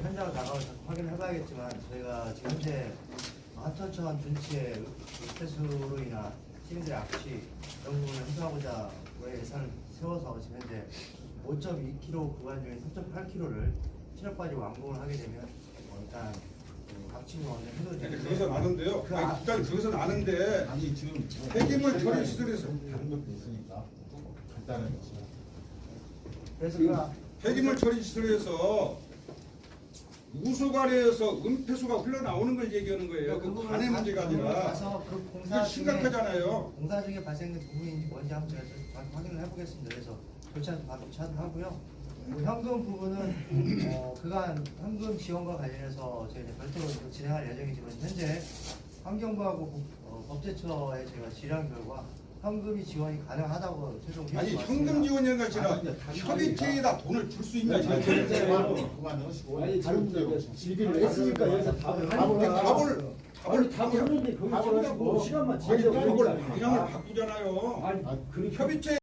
현장을 나가서 확인을 해봐야겠지만 저희가 지금 현재 하천천 둔치의 흑폐수로 인한 시민들의 악취 이런 부분을 해소하고자 올해 예산을 세워서 지금 현재 5.2km 구간 중에 3.8km를 실업까지 완공을 하게 되면 어, 일단 그 정도 아니, 해소되는데 그것은 아는데요. 그 아니, 아- 일단 그것은 아는데 아니 지금 폐기물 처리 시설에서 다른 것도 있으니까 간단한 거. 그래서 그 폐기물 처리 시설에서 우수관에서 은폐수가 흘러나오는 걸 얘기하는 거예요. 그 부분을 간의 가- 문제가 아니라 가서 그 공사 이게 심각하잖아요. 공사 중에 발생된 부분인지 뭔지 한번 제가 좀 확인을 해보겠습니다. 그래서 교차도 바로 교차도 하고요. 그 현금 부분은 어, 그간 현금 지원과 관련해서 저희 이제 별도로 좀 진행할 예정이지만 현재 환경부하고 국- 어, 법제처에 제가 질의한 결과 현금이 지원이 가능하다고 최종 아니 현금 왔습니다. 지원이 아니라 아니, 다른 협의체에다 돈을 줄 수 있냐. 그만 그만 넣으시고. 아니 다른 지금 문제로 저기 질의를 했으니까 여기서 답을 답을 답을 아니 답을 했는데 거기 답을 하고. 시간만 아니, 제대로 그걸 그걸 방향을 바꾸잖아요. 아니 아, 그 협의체